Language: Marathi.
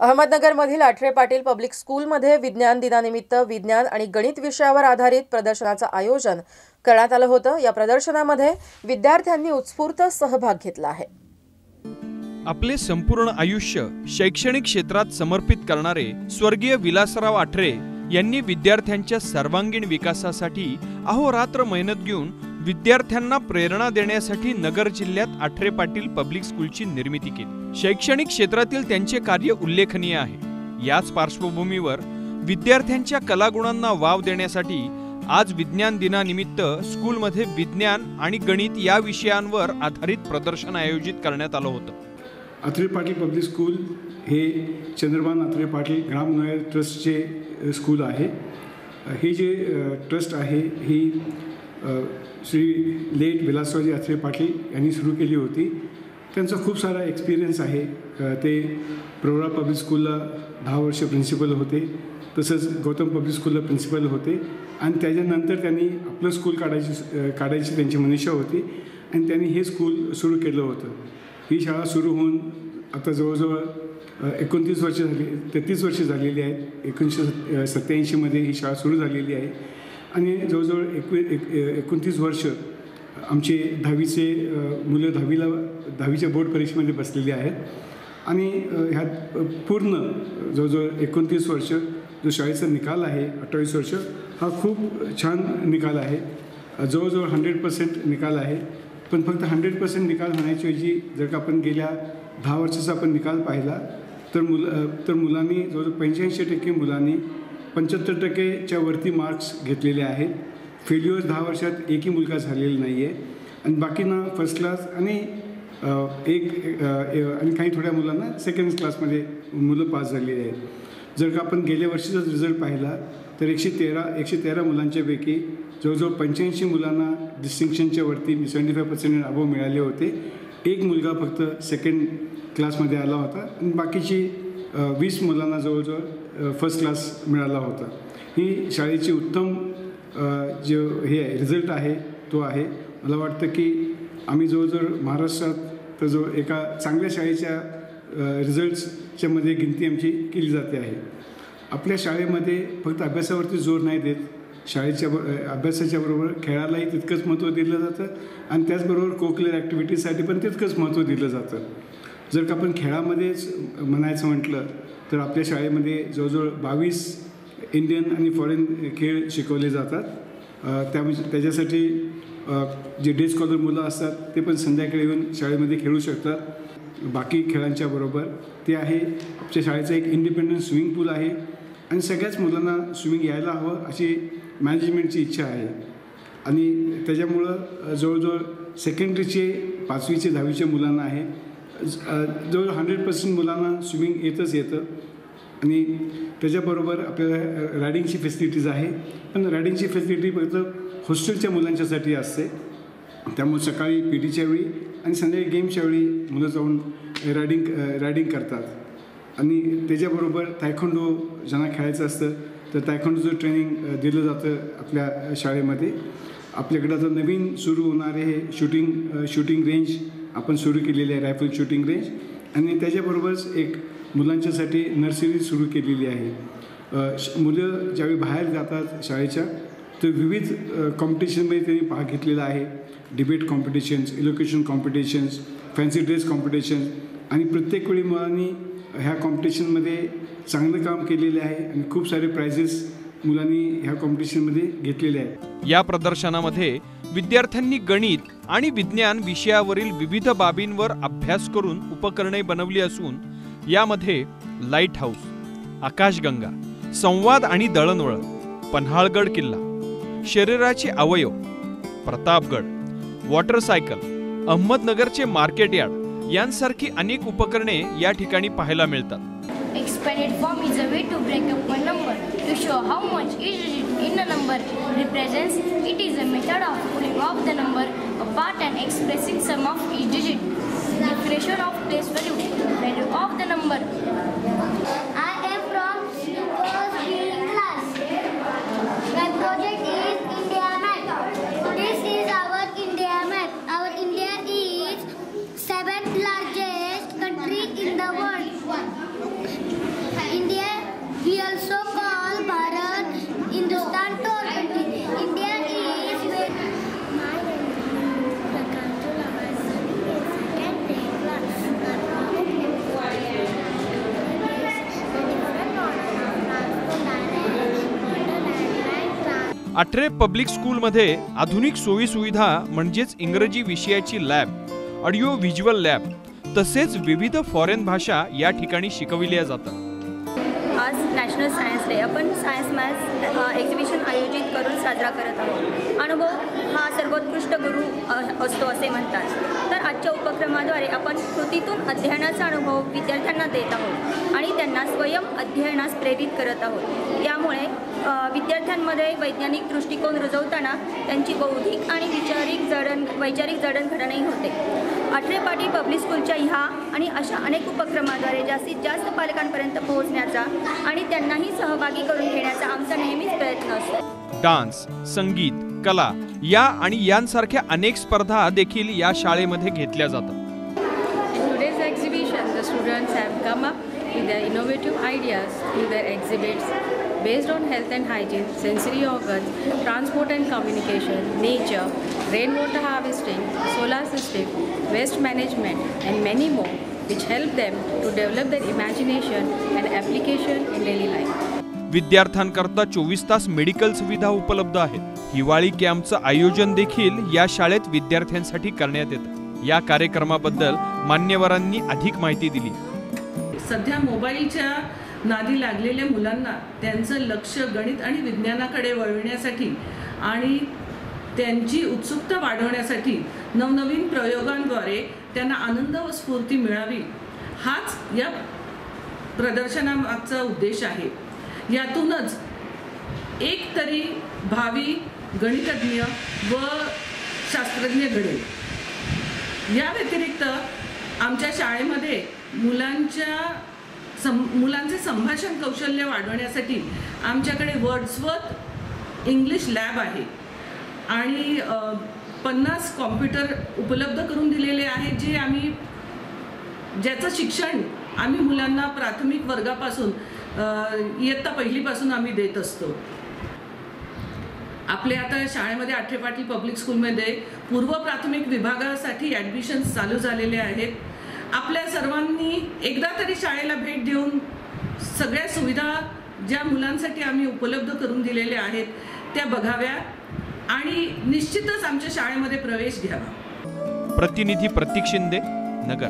अहमदनगरमधील आठरे पाटील पब्लिक स्कूलमध्ये विज्ञान दिनानिमित्त विज्ञान आणि गणित विषयावर आधारित प्रदर्शनाचं आयोजन करण्यात आलं होतं. या प्रदर्शनामध्ये विद्यार्थ्यांनी उत्स्फूर्त सहभाग घेतला आहे. आपले संपूर्ण आयुष्य शैक्षणिक क्षेत्रात समर्पित करणारे स्वर्गीय विलासराव आठरे यांनी विद्यार्थ्यांच्या सर्वांगीण विकासासाठी अहोरात्र मेहनत घेऊन विद्यार्थ्यांना प्रेरणा देण्यासाठी नगर जिल्ह्यात आठरे पाटील पब्लिक स्कूलची निर्मिती केली. शैक्षणिक क्षेत्रातील त्यांचे कार्य उल्लेखनीय आहे. याच पार्श्वभूमीवर विद्यार्थ्यांच्या कलागुणांना वाव देण्यासाठी आज विज्ञान दिनानिमित्त स्कूलमध्ये विज्ञान आणि गणित या विषयांवर आधारित प्रदर्शन आयोजित करण्यात आलं होतं. अत्रे पाटील पब्लिक स्कूल हे चंद्रभान अत्रे पाटील ग्रामोन्नय ट्रस्टचे स्कूल आहे. हे जे ट्रस्ट आहे ही श्री लेट विलासरावजी अत्रे पाटील यांनी सुरू केली होती. त्यांचा खूप सारा एक्सपिरियन्स आहे. ते प्रवरा पब्लिक स्कूलला दहा वर्ष प्रिन्सिपल होते. तसंच गौतम पब्लिक स्कूलला प्रिन्सिपल होते. आणि त्याच्यानंतर त्यांनी आपलं स्कूल काढायची काढायची त्यांची मनीषा होती. आणि त्यांनी हे स्कूल सुरू केलं होतं. ही शाळा सुरू होऊन आता जवळजवळ एकोणतीस वर्ष झाली तेहतीस वर्ष झालेली आहेत. एकोणीसशे सत्याऐंशीमध्ये सत्त्याऐंशीमध्ये ही शाळा सुरू झालेली आहे. आणि जवळजवळ एकवी एक एकोणतीस वर्ष आमचे दहावीचे मुलं दहावीला दहावीच्या बोर्ड परीक्षेमध्ये बसलेली आहेत. आणि ह्यात पूर्ण जवळजवळ एकोणतीस वर्ष जो शाळेचा निकाल आहे अठ्ठावीस वर्ष हा खूप छान निकाल आहे. जवळजवळ हंड्रेड पर्सेंट निकाल आहे. पण फक्त हंड्रेड पर्सेंट निकाल होण्याच्याऐवजी जर का आपण गेल्या दहा वर्षाचा आपण निकाल पाहिला तर मुलं तर मुलांनी जवळजवळ पंच्याऐंशी टक्के मुलांनी पंच्याहत्तर टक्केच्या वरती मार्क्स घेतलेले आहेत. फेल्युअर्स दहा वर्षात एकही मुलगा झालेला नाही आहे आणि बाकींना फर्स्ट क्लास आणि एक आणि काही थोड्या मुलांना सेकंड क्लासमध्ये मुलं पास झालेली आहेत. जर का आपण गेल्या वर्षीचा रिझल्ट पाहिला तर एकशे तेरा एकशे तेरा मुलांच्यापैकी जवळजवळ पंच्याऐंशी मुलांना डिस्टिंक्शनच्या वरती सेवन्टी फाय पर्सेंट अबव मिळाले होते. एक मुलगा फक्त सेकंड क्लासमध्ये आला होता. आणि बाकीची वीस मुलांना जवळजवळ फर्स्ट क्लास मिळाला होता. ही शाळेची उत्तम जे हे आहे रिझल्ट आहे तो आहे. मला वाटतं की आम्ही जवळजवळ महाराष्ट्रात तर जवळ एका चांगल्या शाळेच्या रिझल्ट्सच्या मध्ये गिनती आमची केली जाते आहे. आपल्या शाळेमध्ये फक्त अभ्यासावरती जोर नाही देत. शाळेच्या ब अभ्यासाच्या बरोबर खेळालाही तितकंच महत्त्व दिलं जातं. आणि त्याचबरोबर कोकलर ॲक्टिव्हिटीजसाठी पण तितकंच महत्त्व दिलं जातं. जर का आपण खेळामध्येच म्हणायचं म्हटलं तर आपल्या शाळेमध्ये जवळजवळ बावीस इंडियन आणि फॉरेन खेळ शिकवले जातात. त्या त्यामुळे त्याच्यासाठी जे डे स्कॉलर मुलं असतात ते पण संध्याकाळी येऊन शाळेमध्ये खेळू शकतात. बाकी खेळांच्या बरोबर ते आहे आमच्या शाळेचा एक इंडिपेंडंट स्विमिंग पूल आहे. आणि सगळ्याच मुलांना स्विमिंग यायला हवं अशी मॅनेजमेंटची इच्छा आहे. आणि त्याच्यामुळं जवळजवळ सेकंडरीचे पाचवीचे दहावीच्या मुलांना आहे जवळ हंड्रेड पर्सेंट मुलांना स्विमिंग येतच येतं. आणि त्याच्याबरोबर आपल्याला रायडिंगची फॅसिलिटीज आहे. पण रायडिंगची फॅसिलिटी फक्त हॉस्टेलच्या मुलांच्यासाठी असते. त्यामुळे सकाळी पी टीच्या वेळी आणि संध्याकाळी गेमच्या वेळी मुलं जाऊन रायडिंग रायडिंग करतात. आणि त्याच्याबरोबर तायखोंडो ज्यांना खेळायचं असतं तर तायखोंडोचं ट्रेनिंग दिलं जातं आपल्या शाळेमध्ये. आपल्याकडं आता नवीन सुरू होणारे हे शूटिंग शूटिंग रेंज आपण सुरू केलेली आहे रायफल शूटिंग रेंज आणि त्याच्याबरोबरच एक मुलांच्यासाठी नर्सरी सुरू केलेली आहे. श- मुलं ज्यावेळी बाहेर जातात शाळेच्या तर विविध कॉम्पिटिशनमध्ये त्यांनी भाग घेतलेला आहे. Debate competitions elocution competitions fancy dress competition आणि प्रत्येक वेळी मुलांनी ह्या कॉम्पिटिशनमध्ये चांगलं काम केलेलं आहे. आणि खूप सारे प्राइजेस मुलांनी ह्या कॉम्पिटिशनमध्ये घेतलेले आहेत. या प्रदर्शनामध्ये विद्यार्थ्यांनी गणित आणि विज्ञान विषयावरील विविध बाबींवर अभ्यास करून उपकरणे बनवली असून यामध्ये लाइट हाऊस आकाशगंगा संवाद आणि दळणवळण पन्हाळगड किल्ला शरीराचे अवयव प्रतापगड वॉटरसायकल अहमदनगरचे मार्केट यार्ड यांसारखी अनेक उपकरणे या ठिकाणी पाहायला मिळतात. Expanded form is a way to break up a number to show how much each digit in a number represents. It is a method of pulling off the number apart and expressing sum of each digit. Definition of place value. Value of the number. Athare public स्कूलमध्ये आधुनिक सोयीसुविधा म्हणजेच इंग्रजी विषयाची लॅब ऑडिओ व्हिज्युअल लॅब तसेच विविध फॉरेन भाषा या ठिकाणी शिकविल्या जातात. आज नॅशनल सायन्स डे आपण सायन्स मॅथ्स एक्झिबिशन आयोजित करून साजरा करत आहोत. अनुभव हा सर्वोत्कृष्ट गुरु असतो असे म्हणतात. तर आजच्या उपक्रमाद्वारे आपण कृतीतून अध्ययनाचा अनुभव विद्यार्थ्यांना देत आहोत. त्यांना स्वयं अध्ययनास प्रेरित करत आहोत. यामुळे विद्यार्थ्यांमध्ये वैज्ञानिक दृष्टिकोन रुजवताना त्यांची बौद्धिक आणि वैचारिक जडण वैचारिक जडणघडणही होते. अठरे पाटी पब्लिक स्कूलच्या ह्या आणि अशा अनेक उपक्रमाद्वारे जास्तीत जास्त पालकांपर्यंत पोहोचण्याचा आणि त्यांनाही सहभागी करून घेण्याचा आमचा नेहमीच प्रयत्न असतो. डान्स संगीत कला या आणि यांसारख्या अनेक स्पर्धा देखील या शाळेमध्ये घेतल्या जातात. Today's exhibition, the students have come up with their innovative ideas through their exhibits based on health and hygiene, sensory organs, transport and communication, nature, rainwater harvesting, solar system, waste management, and many more, which help them to develop their imagination and application in daily life. विद्यार्थ्यांकरता चोवीस तास मेडिकल सुविधा उपलब्ध आहेत हिवाळी कॅम्पचं आयोजन देखील या शाळेत विद्यार्थ्यांसाठी करण्यात येतं या कार्यक्रमाबद्दल मान्यवरांनी अधिक माहिती दिली सध्या मोबाईलच्या नादी लागलेल्या मुलांना त्यांचं लक्ष गणित आणि विज्ञानाकडे वळविण्यासाठी आणि त्यांची उत्सुकता वाढवण्यासाठी नवनवीन प्रयोगांद्वारे त्यांना आनंद व स्फूर्ती मिळावी हाच या प्रदर्शनामागचा उद्देश आहे. यातूनच एक तरी भावी गणितज्ञ व शास्त्रज्ञ घडेल. या व्यतिरिक्त आमच्या शाळेमध्ये मुलांच्या सं मुलांचे संभाषण कौशल्य वाढवण्यासाठी आमच्याकडे वर्ड्सवर्थ इंग्लिश लॅब आहे. आणि पन्नास कॉम्प्युटर उपलब्ध करून दिलेले आहेत जे आम्ही ज्याचं शिक्षण आम्ही मुलांना प्राथमिक वर्गापासून इयत्ता पहिलीपासून आम्ही देत असतो. आपले आता शाळेमध्ये आठरे पाटील पब्लिक स्कूलमध्ये पूर्व प्राथमिक विभागासाठी ॲडमिशन्स चालू झालेले आहेत. आपल्या सर्वांनी एकदा तरी शाळेला भेट देऊन सगळ्या सुविधा ज्या मुलांसाठी आम्ही उपलब्ध करून दिलेल्या आहेत त्या बघाव्या आणि निश्चितच आमच्या शाळेमध्ये प्रवेश घ्यावा. प्रतिनिधी प्रतीक शिंदे नगर.